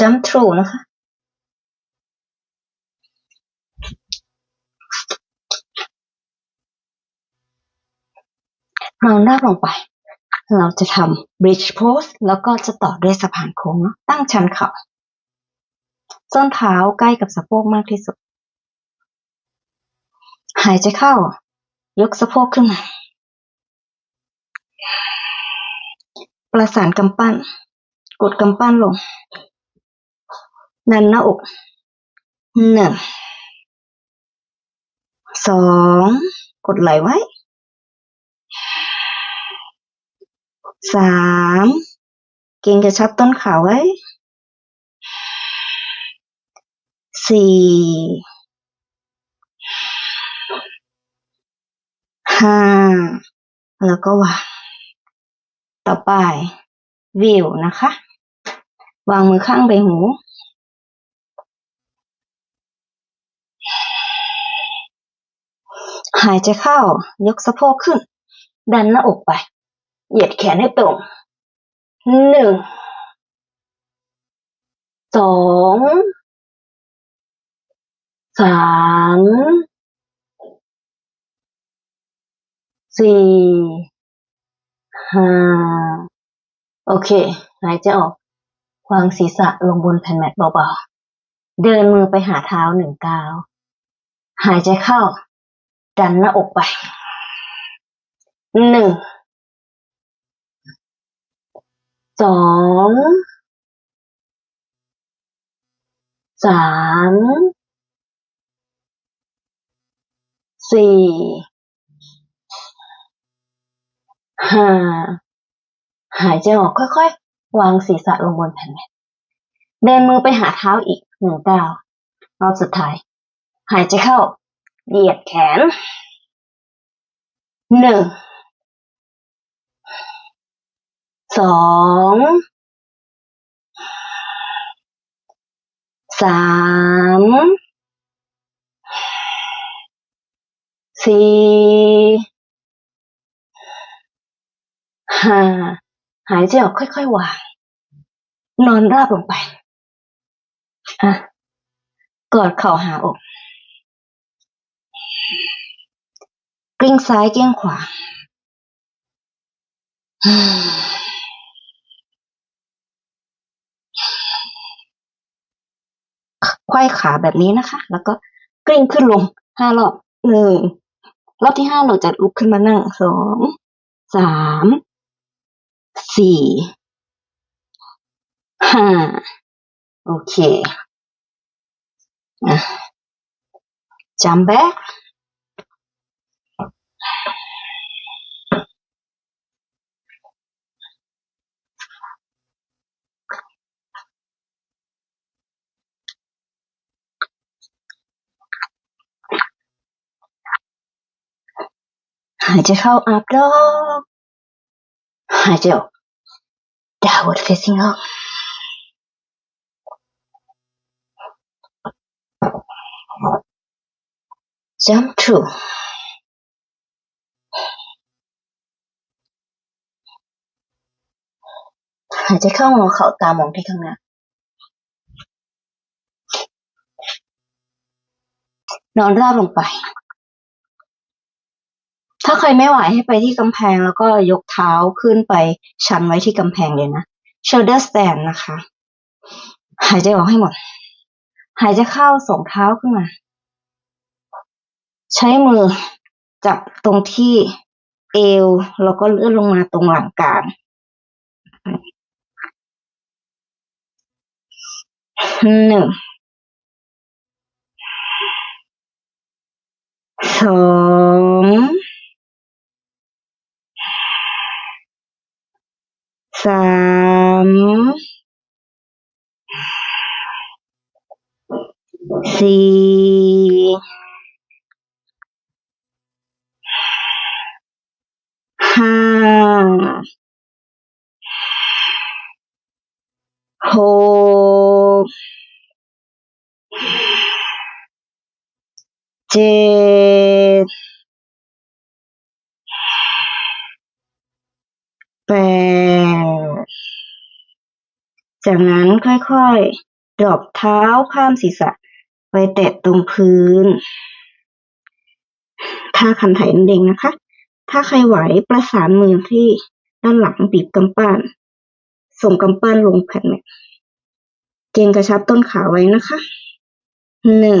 jump through นะคะนอนราบลงไป เราจะทำ bridge pose แล้วก็จะต่อด้วยสะพานโค้งตั้งชันเข่าส้นเท้าใกล้กับสะโพกมากที่สุด หายใจเข้า ยกสะโพกขึ้นมา ประสานกำปั้น กดกำปั้นลง ดันหน้าอกหนึ่งสองกดไหลไว้สามเก่งกระชับต้นขาไว้สี่ห้าแล้วก็วางต่อไปวิวนะคะ วางมือข้างใบหู หายใจเข้า ยกสะโพกขึ้น ดันหน้าอกไป เหยียดแขนให้ตรง หนึ่ง สอง สาม สี่ ห้า โอเค หายใจออกวางศีรษะลงบนแผ่นแมตเบาๆ เดินมือไปหาเท้าหนึ่งก้าว หายใจเข้า ดันหน้าอกไปหนึ่งสองสามสี่ห้าหายใจออกค่อยๆ วางศีรษะลงบนแผ่นแมตเดินมือไปหาเท้าอีกหนึ่งก้าวรอบสุดท้าย หายใจเข้า เหยียดแขนหนึ่งสองสามสี่ห้าหายใจออกค่อยๆวางนอนราบลงไปอะกอดเข่าหาอก กลิ้งซ้ายกลิ้งขวาไขว้ขาแบบนี้นะคะ แล้วก็กลิ้งขึ้นลงห้ารอบหนึ่งรอบที่ห้าเราจะลุกขึ้นมานั่งสองสามสี่ห้าโอเคอะ jump back Hallejao habló. Halló. Tower Cecino. Jump true. หายใจเข้างอเข่าตามองที่ข้างหน้า นอนราบลงไป ถ้าใครไม่ไหวให้ไปที่กำแพงแล้วก็ยกเท้าขึ้นไปชันไว้ที่กำแพงเลยนะ shoulder stand นะคะ หายใจออกให้หมด หายใจเข้าส่งเท้าขึ้นมา ใช้มือจับตรงที่เอวแล้วก็เลื่อนลงมาตรงหลังกลาง 1 2 3 4 5 6 เจ็ดแปดจากนั้นค่อยๆดรอปเท้าข้ามศีรษะ ไปแตะตรงพื้น ท่าคันไถนั่นเองนะคะ ถ้าใครไหวประสานมือที่ด้านหลังบีบกำปั้น ส่งกำปั้นลงแผ่นแม็กเกรงกระชับต้นขาไว้นะคะหนึ่ง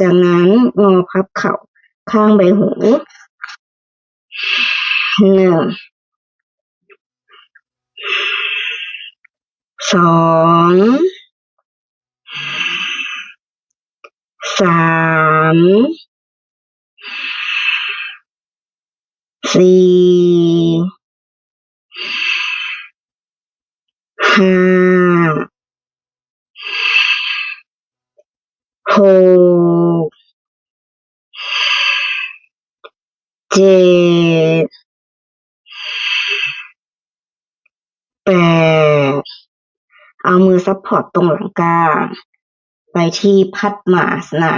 จากนั้นงอพับเข่าข้างใบหูหนึ่งสองสามสี่ห้าหก เจ็ ดแปดเอามือซัพพอร์ตตรงหลังกลางไปที่พัดมาสนา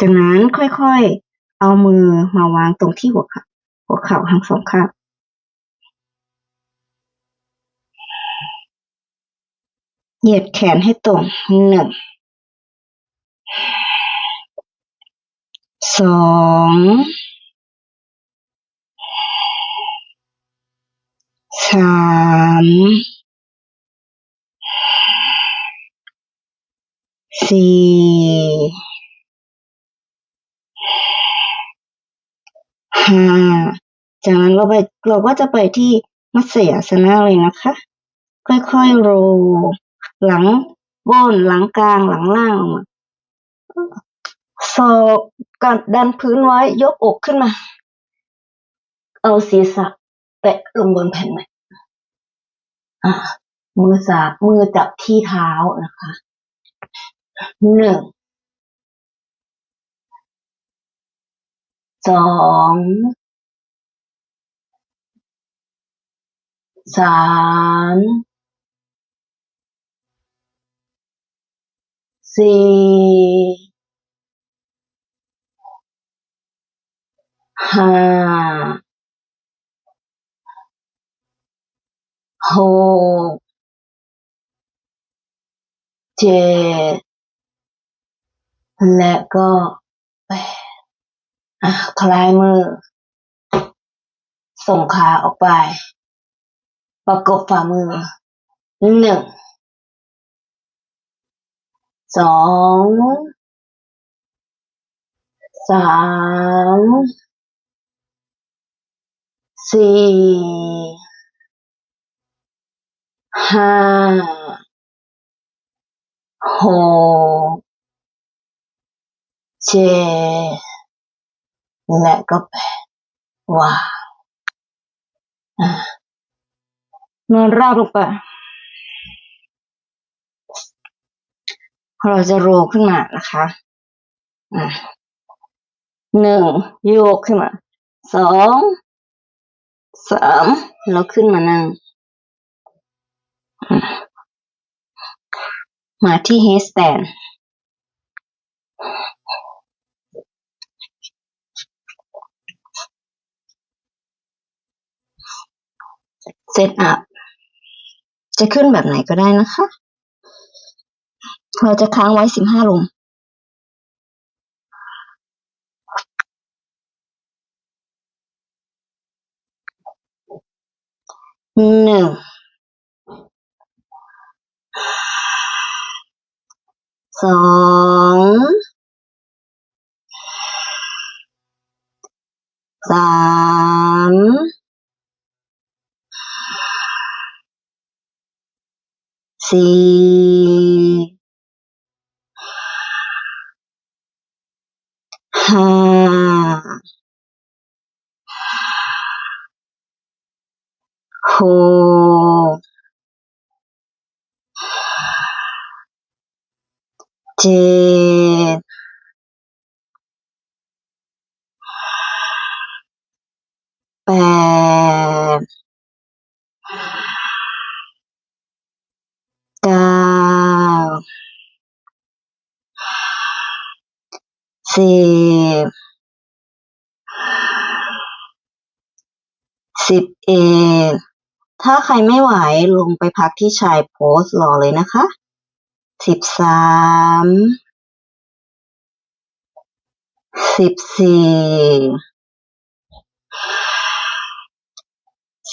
จากนั้นค่อยๆ เอามือมาวางตรงที่หัวเข่าหัวเข่าทั้งสองข้าง เหยียดแขนให้ตรงหนึ่งสองสามสี่ห้าจากนั้นเราไปเราก็จะไปที่มัสยาสนะเลยนะคะ ค่อยๆโร หลังบนหลังกลางหลังล่างลงมาศอกกัดดันพื้นไว้ ยกอกขึ้นมา เอาศีรษะแตะลงบนแผ่นไม้อ่มือสาบมือจับที่เท้านะคะหนึ่งสองสาม สี่ห้าหกเจ็ดและก็แปดอะคลายมือ ส่งขาออกไป ประกบฝ่ามือหนึ่ง สองสามสี่ห้าหกเจ็ดและก็แปดว้างอะนอนราบลงไป เราจะโรขึ้นมานะคะอะหนึ่งโยกขึ้นมาสองสามแล้วขึ้นมานั่ง มาที่เฮสแตนเซตอัพจะขึ้นแบบไหนก็ได้นะคะ เราจะค้างไว้สิบห้าลม หนึ่ง สอง สามสี่ ห้าหกเจ็ดแปดเก้า สิบสิบเอ็ดถ้าใครไม่ไหวลงไปพักที่ชายโพสต์รอเลยนะคะสิบสามสิบสี่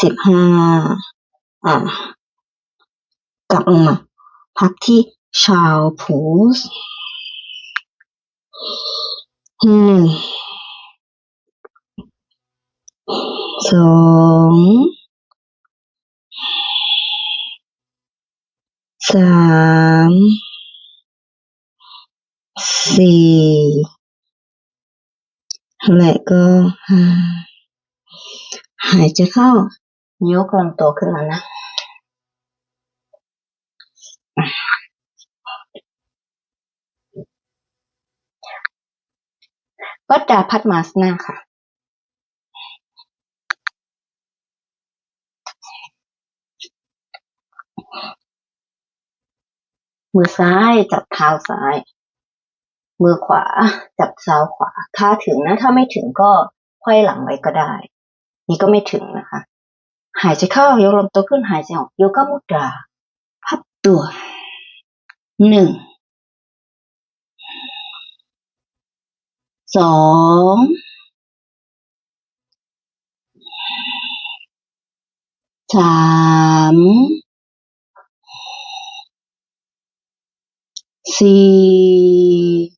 สิบห้าอะกลับลงมาพักที่ชาวโพสต์ หนึ่งสองสามสี่และก็ห้าหายใจเข้ายกลำตัวขึ้นมานะ วัดดาพัดมาสนาค่ะ มือซ้ายจับเท้าซ้าย มือขวาจับเท้าขวา ถ้าถึงนะ ถ้าไม่ถึงก็ไขว้หลังไว้ก็ได้ นี่ก็ไม่ถึงนะคะ หายใจเข้ายกลำตัวขึ้นหายใจออกโยกมุตรา พับตัวหนึ่ง สองสามสี่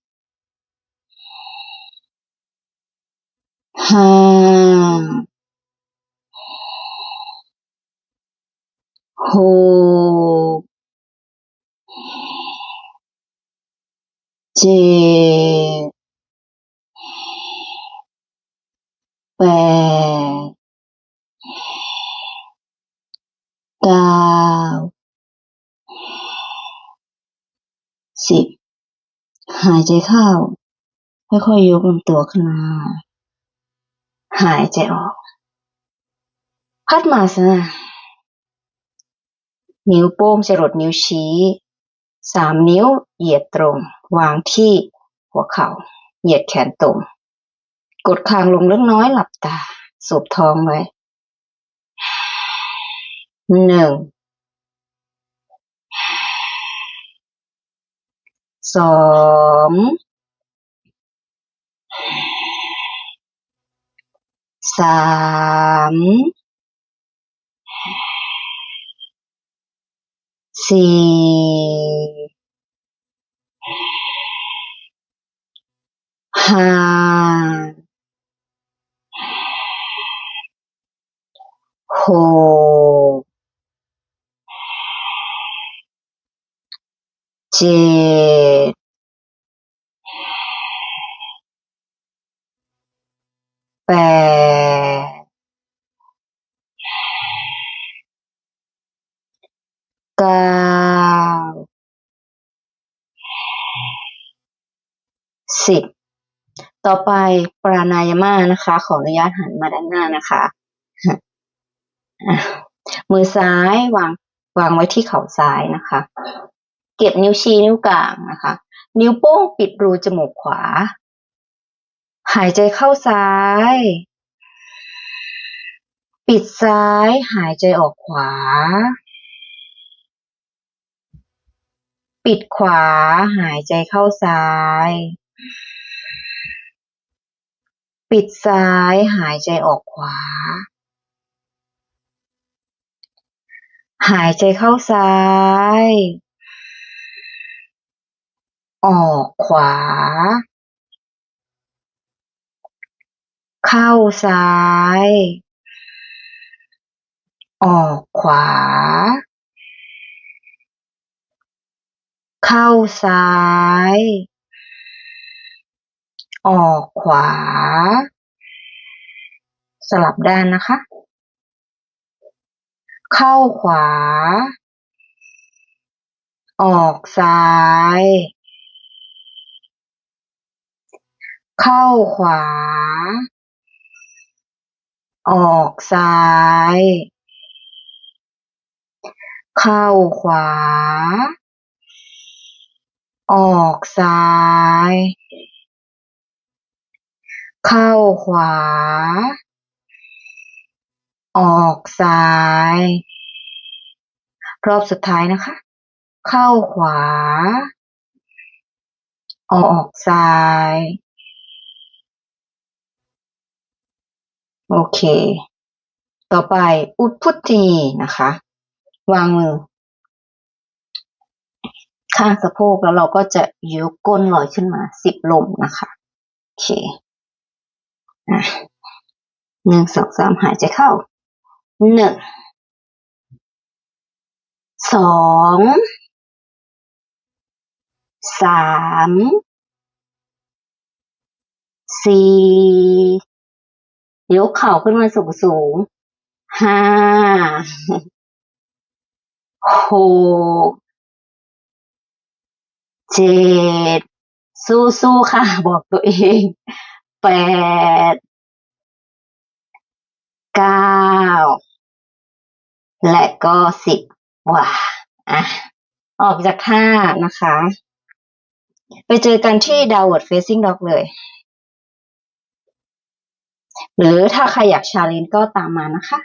ห้าหกเจ็ดแปดเก้าสิบ หายใจเข้า ค่อยๆยกลำตัวขึ้นมา หายใจออก พัดมาสนะนิ้วโป้งจรดนิ้วชี้สามนิ้วเหยียดตรง วางที่หัวเข่า เหยียดแขนตรง กดคางลงเล็กน้อยหลับตา สูบท้องไว้หนึ่ง สองสามสี่ห้าหกเจ็ด 10 ต่อไปปราณายามานะคะ ขออนุญาตหันมาด้านหน้านะคะมือซ้ายวางวางไว้ที่เข่าซ้ายนะคะ เก็บนิ้วชี้นิ้วกลางนะคะ นิ้วโป้งปิดรูจมูกขวา หายใจเข้าซ้าย ปิดซ้ายหายใจออกขวา ปิดขวาหายใจเข้าซ้าย ปิดซ้ายหายใจออกขวา หายใจเข้าซ้าย ออกขวา เข้าซ้าย ออกขวา เข้าซ้าย ออกขวา สลับด้านนะคะ เข้าขวา ออกซ้าย เข้าขวา ออกซ้าย เข้าขวา ออกซ้าย เข้าขวา ออกซ้าย รอบสุดท้ายนะคะ เข้าขวา ออกซ้าย โอเค ต่อไปอุดพุทธีนะคะ วางมือ ข้างสะโพกแล้วเราก็จะยกก้นลอยขึ้นมาสิบลมนะคะ โอเค หนึ่งสองสามหายใจเข้าหนึ่งสองสามสี่ยกเข่าขึ้นมาสูงสูงห้าหกเจ็ดสู้สู้ๆค่ะ บอกตัวเอง แปดเก้าและก็สิบว้าอะออกจากท่านะคะ ไปเจอกันที่ downward facing dog เลย หรือถ้าใครอยากชาเลนก็ตามมานะคะ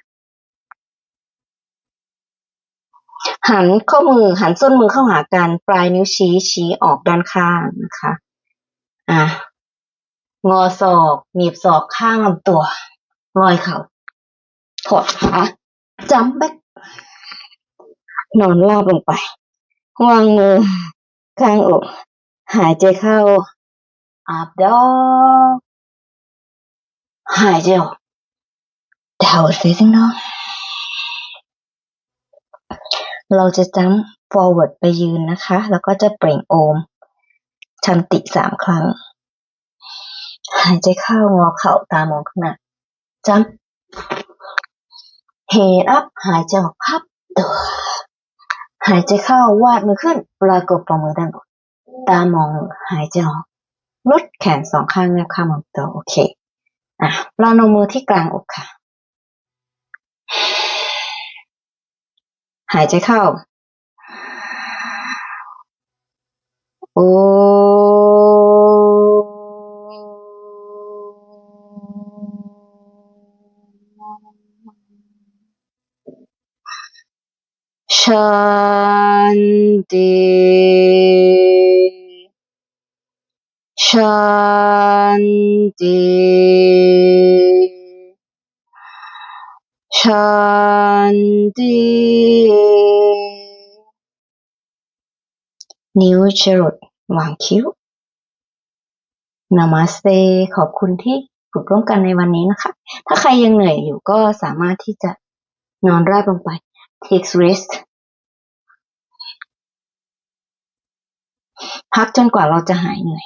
หันข้อมือหันส้นมือเข้าหากัน ปลายนิ้วชี้ชี้ออกด้านข้างนะคะ อะ งอศอกหนีบศอกข้างลำตัวลอยเข่าถอดขาจัมแบกนอนราบลงไป วางมือข้างอกหายใจเข้าอัพดอกหายใจออก downward facing dog เราจะจัม forward ไปยืนนะคะ แล้วก็จะเปล่งโอมชันติสามครั้ง หายใจเข้างอเข่าตามองข้างหน้าจัม head up หายใจออกพับตัวหายใจเข้าวาดมือขึ้นปรากฏฝ่ามือด้านบนตามองหายใจออกลดแขนสองข้างแนบข้างลำตัวโอเคอะปลานมมือที่กลางอกค่ะ หายใจเข้า โอ้ ชันติชันติชันตินิ้วจรดวางคิ้ว นามาสเตขอบคุณที่ฝึกร่วมกันในวันนี้นะคะ ถ้าใครยังเหนื่อยอยู่ก็สามารถที่จะนอนราบลงไป take rest พักจนกว่าเราจะหายเหนื่อย